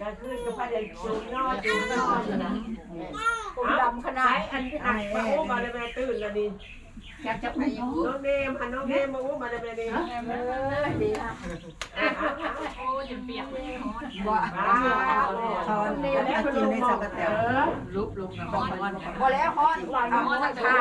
ก็คือจะพาเด็กจูนอนจูนอนนะผมดำขนาดอันอันมาอุ้มาเลยแม่ตื่นแล้วนี่อยากจะไปอยู่น้องเนมหันน้องเนมมาอุ้มมาเลยแม่นี่เออดีค่ะโอ้ยเปียกว่าทอนแล้วกินในสกัดแตวลุกลงนะบ้านวันพอแล้วฮอดเอาตะขา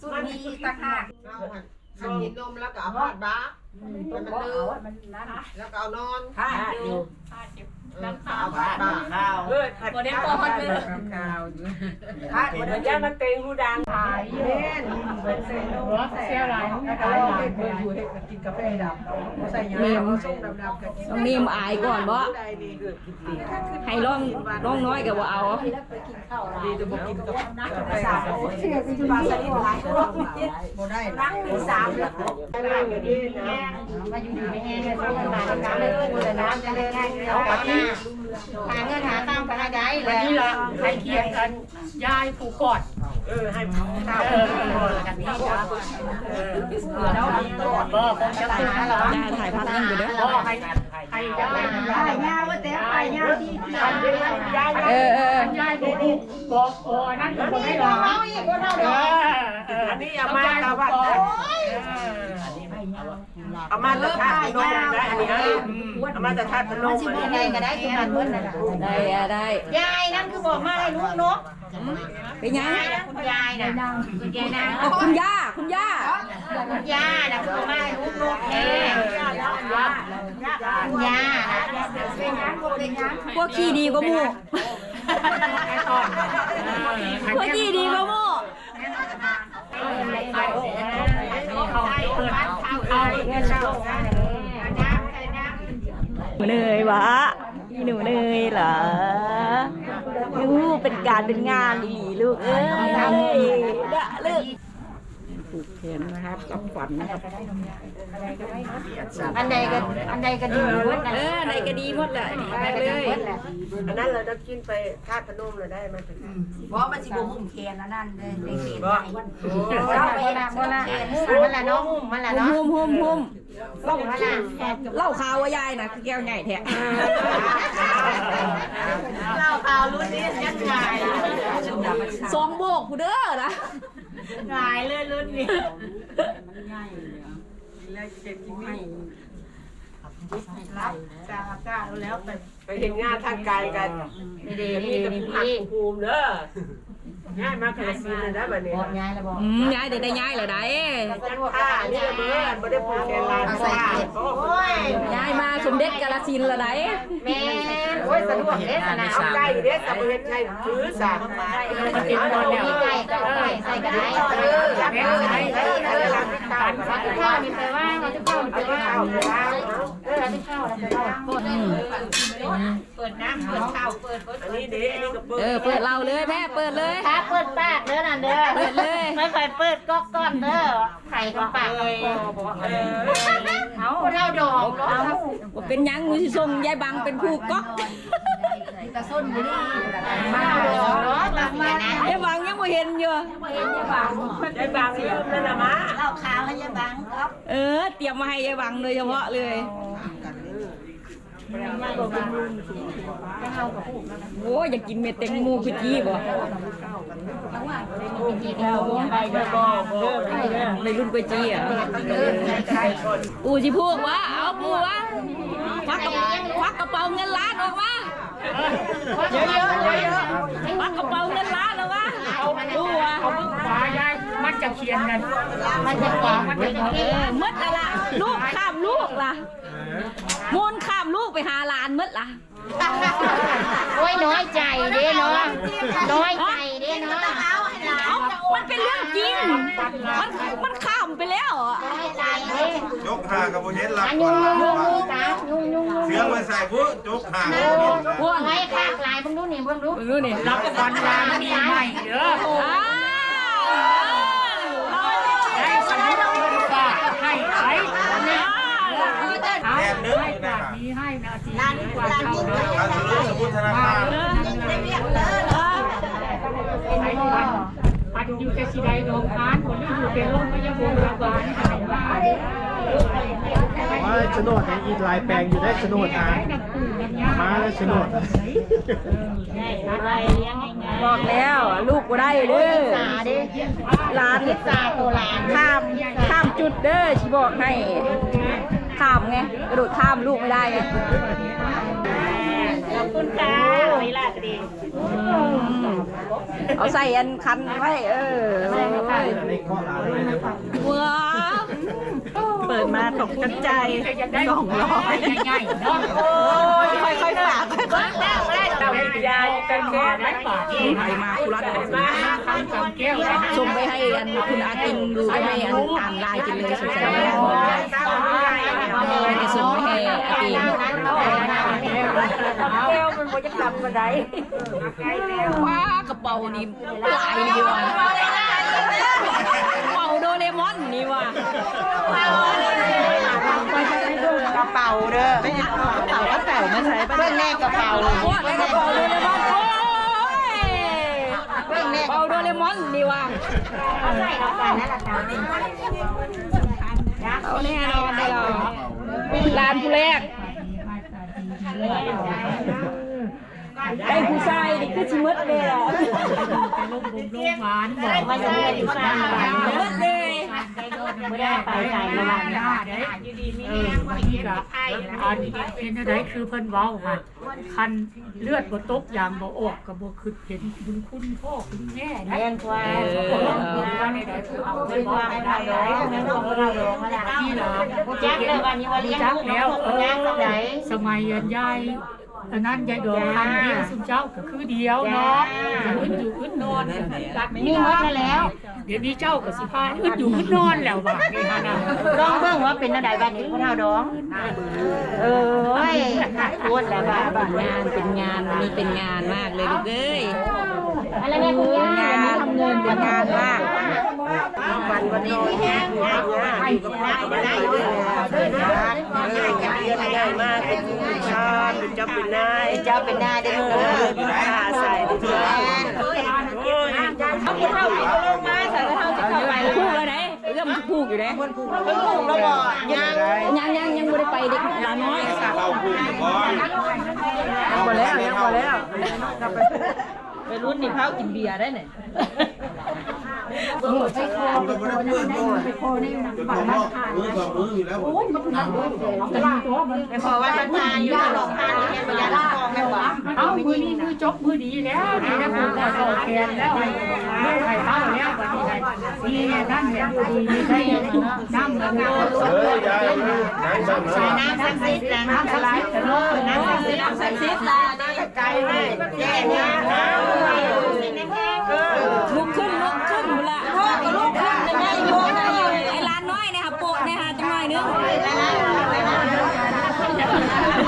สุดมีตะขาเอากินนมแล้วก็เอาพอดบ้า ให้มันดื้อมันนั่นแล้วก็เอานอนค่ะอยู่เออเอาพอดบ้าข้าวเออขัดวันนี้พอมันเป็นข้าวอยู่ขาเหมือนย่ามันเต็งหูดังขายเล่นเป็นเซลล์เสียอะไรแล้วก็เล่นเพื่ออยู่ให้กินกาแฟดำใส่ยาส้มดำๆกับกินต้องนิ่มอายก่อนบ่ได้ดีเกิดกินดีให้ร้องร้องน้อยก็บ่เอาดีจะบอกกินกับกาแฟเชื่อเป็นจุฬาสลิดหลายตัวบ่ได้รักเป็นสามเลยได้อย่างนี้นะมาอยู่ดีไม่แห้งเลยเขาเป็นมาการเลยเลยนะจะได้ง่ายเขาแบบนี้หาเงินหาตามกันได้เลวันยนี้ละใครเคียงกันยายผูกคอดเออให้ข้าวเออกันนี้จ้ะเออแล้วตัวเบอร์คงจะตื่นแล้วถ่ายภาพนิ่งไปเด้อพ่อให้ให้จะไปไปยาว่าแต่ไปยาที่อันนี้ยายเออเออยายบอกบอกโอ้นั่นก็บอกให้เราเราอีกคนเราเอเด้อออันนี้เอามาตาวัด เอามาตะทาพนมได้อันนี้เอามาตะทาพนมสิบ่ได้ก็ได้ทุกคนเพิ่นน่ะได้อะได้ยายนั่นคือบอกมาให้ลูกเนาะเป็นยังคุณยายน่ะคุณยายนางคุณย่าคุณย่าคุณย่าน่ะคือบอกมาให้ลูกเนาะแม่คุณย่าเป็นยังเป็นยังพวกขี้ดีกว่าหมู่พวกขี้ดีกว่าหมู่หนูเนยวะพี่หนูเนยเหรอลูกเป็นการเป็นงานอีหลีลูกเอ้ย กผูกแขนนะครับรับขวัญนะครับอันใดก็อันใดก็ดีเบิดเอน่ะอในก็ดีหมดแหละนี่ไปไปเลเลยยอันนั้นเราจะกินไปทาพนมเราได้มาถึงบ่มันสิบ่หุ้มแขนอันนั้นเด้เด็กๆก็เราไปละบ่ละหุ้มมันละเนาะหุ้มมันละเนาะหุ่มหุ่มหุ่มหุ้มมันละเล่าข่าวว่ายายนะคือแก้วใหญ่แท้เราข่าวรุ่นนี้ยังไงสองโบกกูเด้อนะ หายเลยรุ่นนี้จ้าจ้าแล้วไปไปเห็นงานทางไกลกันนี่ดีมีนี่แต่ดีผู้หักภูมิเด้อ ง่ายมากเลยซีนได้แบบนี้บอกยายแล้วบอกอืมยายได้ได้ยายเหรอได้จังท่านี่เมื่อไม่ได้ผูกแขนลานเอาใส่เก็บโอ้ยยายมาสมเด็จกาลสินธุ์เหรอได้แม่โอ้ยสะดวกเด้สนะเอาไก่เด้สับเห็นไงถือสามมันกินบอลแล้วมีไก่ก็ไก่ใส่ก็ได้เออจับเออใส่ใส่ใส่หลังข้าวข้าวมีไปว่าเขาจะข้าวมีไปว่า เออที่ข้าวแล้วไปว่าเปิดน้ำเปิดข้าวเปิดอันนี้เด้อันนี้ก็เปิดเออเปิดเราเลยแม่เปิดเลยถ้าเปิดปากเด้อนั่นเด้อเปิดเลยไม่เคยเปิดก๊อกก้อนเด้อไข่กับปากกับคออเออเขาเราดอกเนาะเป็นยังมือสิส่งยายบังเป็นผู้ก๊อก กระส้นอยู่นี่มาดอกเนาะตามมานะยายบังยังไม่เห็นอยู่ได้บางลืมนั่นน่ะมาเราขาวให้ยายบังครับเออ เตรียมมาให้ยายบังโดยเฉพาะเลยโอ้ยอยากกินเม็ดแตงโมคือจี้บ่ไปเด้อบ่บ่ได้เด้อในรุ่นกวยจี้อะใช่ก่อนปูสิพูกวะเอาปูวะควักกระควักกระเป๋าเงินล้านออกมา เยอะเยอะเยอะเยอะควักกระเป๋าเงินล้านออกมาดูวะขวายายมันจะเคียนกันมันจะขวามันจะเคียนมดละล่ะลูกข้ามลูกล่ะมูลข้ามลูกไปหาหลานหมดล่ะโอ้ยน้อยใจเด้เนาะน้อยใจเด้เนาะ เอ้า มันเป็นเรื่องจริง มันมันข้ามไปแล้วอะน้อยใจเด้จกหากับโบเห็นหลักอันก่ยุ่อนงหลังยุ่งว่ายุ่งตายุ่งยุ่งเสือมาใส่ผู้จกหากับโบเห็นนะพวกไว้คากลายเบิ่งดูนี่เบิ่งดูดูนี่รับประกันยามีใหม่เด้ออ้าวให้สมุดเงินฝากให้ไอ้เอาแทนนึงให้นะฝากครับนี้ให้นาทีนี้กว่าเช่าเลยการสรุปสมุดธนาคาร ไปวันไป อยู่แต่สิได้ดอกทานคนที่อยู่เป็นโรคก็ยังบ่ระบาดให้มาว่าโฉนดเนี่ยอีกหลายแปลงอยู่ได้โฉนดอะมาแล้วโฉนดบอกแล้วลูกบ่ได้เด้อตาเด้หลานตาตัวหลานข้ามข้ามจุดเด้อชิบอกให้ข้ามไงกระโดดข้ามลูกไม่ได้ไง คุณค่ะเวลาดีเอาใส่อันคันไว้เออในข้อหลานเลยนะว้าเปิดมาตกกระจายสองร้อยง่ายๆเนาะโอ้ยค่อยๆฝากค่อยยาเป็นแค่ไหนๆไปมาคุรัตมาทำกำแก้วนะส่งไปให้อันคุณอากินดูให้อันอ่านไลน์กินเลยสงสัยจะส่งไปให้อากินแก้วมันบ่จะกลับมาได้ว้ากระเป๋านี่หลายเลยว่ะกระเป๋าโดเรมอนนี่ว่ะกระเป๋าเด้อกระเป๋ากระเป๋ามาใช้เพื่อนแน่กระเป๋าโอ้ยกระเป๋าโดเรมอนโอ้ยกระเป๋าโดเรมอนนี่ว่ะเอาใส่เรากันนั่นแหละจ้าเอาแน่นอนได้เราร้านผู้แรกได้ผู้ชายนี่คือ ชิมดเลยอะเป็นโรคบุมโรคหวานบอกไม่ใช่อยู่ข้างหมดเลยไม่ได้ไปใส่ระวังได้เออบางทีก็อันเป็นอะไรคือเพิ่นเว้าค่ะคันเลือดบ่ตกอย่างบ่ออกก็บ่คือเห็นบุญคุณพ่อคุณแม่ได้เรียนควาเอมอว่าในใดคือเอาไปเป็นบอควากมให้เราได้เราไม่ต้องเราเรามาละที่ล่ะแจ็คเลยวันนี้วันเลี้ยงจักลูกแล้วคเอนย่างกับไหนอสมัยยยาย อันนั้นยายดอกคันเดียวสุเจ้าก็คือเดียวเนาะอึดอยู่อึดนอนรักมีนี่หมดนะแล้ว เดี๋ยวนี้เจ้าก็สิพาอึดอยู่อึดนอนแล้วว่านี่ฮะนะลองเบิ่งว่าเป็นอะไรบ้านนี้พวกเราดอง เออพูดแล้วบ้าบ้านงานเป็นงานวันนี้เป็นงานมากเลยลูกเอ้ยอะไรแม่คุณย่างานทำเงินเป็นงานมาก วันวันนี้แห้งแห้งง่ายอยู่กับพ่อไม่ได้เลยง่ายง่ายมากเป็นชาเป็นเจ้าเป็นนายเจ้าเป็นน้าเด้เออเป็นข้าใส่ดิเธอโอ้ยเอาผู้เฒ่าผู้ลงมาใส่กระเท่าจะเข้าไปพูกแล้วไหนเรื่มันผูกอยู่ไหนเพิ่นผูกแล้วบ่ยังยังยังยังไม่ได้ไปเด็กหลานน้อยเข้าพุ่งก่อนบ่แล้วยังบ่แล้วไปรุ่นนี่เผากินเบียร์ได้ไหน คุณก็ไม่ได้เพื่อนด้วยจนผมว่ามือสองมืออยู่แล้วแต่ขอว่าท่านทาอยู่ตลอดทานนี่บ่อยากทองแม่ว่าเอามือนี้มือจบมือดีแล้วนี่นะผมก็โอเคแล้วไม่ใครเท่าแล้ววันนี้ได้นี่นั่นเนี่ยดีได้น้ำแล้วเฮ้ยยายยายสั่งเลยน้ำศักดิ์สิทธิ์แล้วน้ำสลายเออน้ำศักดิ์สิทธิ์น้ำศักดิ์สิทธิ์ละนี่ไกลแม่แย่เนี่ย ลุกขึ้นลุกขึ้นหมดละพ่อก็ลุกขึ้นเลยแม่โยนไอ้ร้านน้อยนะคะโปะนะคะจังหน่อยนึง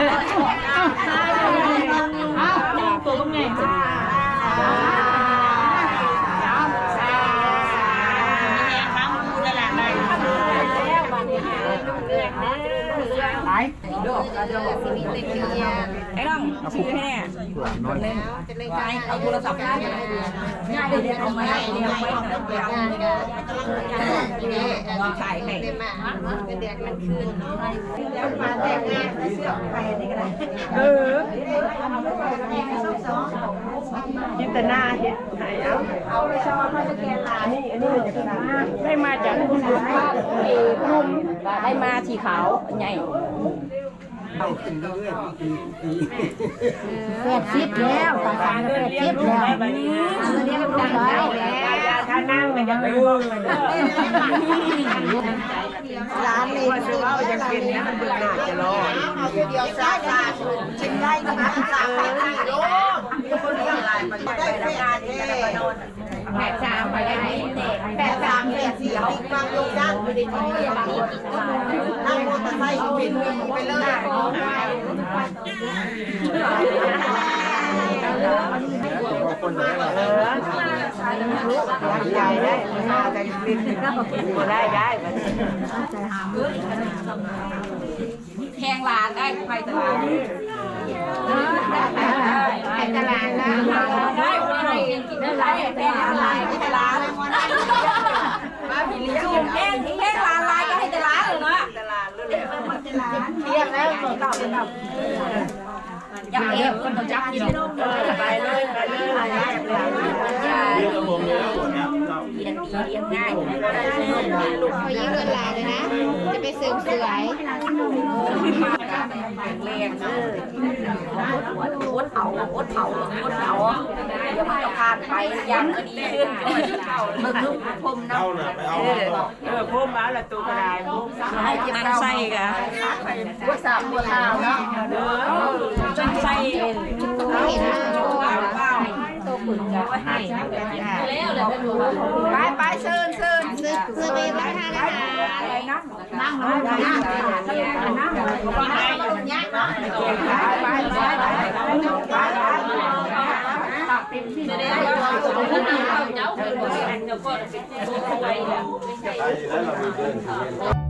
เอาตัวก็ไง ไปไอ้น้องชื่อให้แน่คนนึงไปเอาโทรศัพท์ไปง่ายเด็ดเอาไว้เอาไว้หน่อยถ่ายให้เออ จินตนาเห็ดไห้เอาได้มาจากคุณลุงนุ่มได้มาสีขาวใหญ่แปดสิบแล้วตาตาแปดสิบแล้วเรียกดังแล้ว ถ้านั่งมันจะไปห้องมันร้านนี้ว่าจะว่ายังเป็นนะมันเบื่อหน่าจะรอเดียวซ่าซ่าชิมได้นะซ่า4โลมีคนเรียกหลายมันได้แค่นี้แปดสามไปได้แปดสามแปดสี่ติ๊กบางลงด้านอยู่ในที่นี่นั่งมอเตอร์ไซค์บินไปเลย ใจได้ใจบินได้ได้ใจหามแทงลานได้ไปตลาดไปตลาดนะได้ไปกินได้รแทงลานไปตลาดมาผีเลี้ยงแทงแทงลานลายก็ให้ตลาดเลยเนาะตลาดเลยเลี้ยงแล้วหมดเก่าเป็นแบบอยังเออคนต้องจับกินไปไปเลยไปเลย เรียกกับผมเลยแล้วคนเนี้ยเรียงดีเลี้ยงง่ายลูกเขายิ่งเงินหลายเลยนะ จะไปเสริมสวยแรงเอออดเอาอดเอาอดเอาเดี๋ยวมันจะผ่านไปยังก็ดีขึ้นมึงลูกพมน้เอาน่ะไปเอามาต่อพุ่มมาละตัวกระไดพุ่มนั่งไส้กะำบัวสามบัวขาวเนาะจนไส้เห็นโชว์ ตัวขุนจะให้ไปไปเชิญเชิญเชิญเชิญไปรับทานอาหารนั่งนั่งนั่งนั่งนั่งไปไปไปไปไม่ได้เจ้าเป็นคนเจ้าก็เป็นคนไทยไปแล้วเราไปเดิน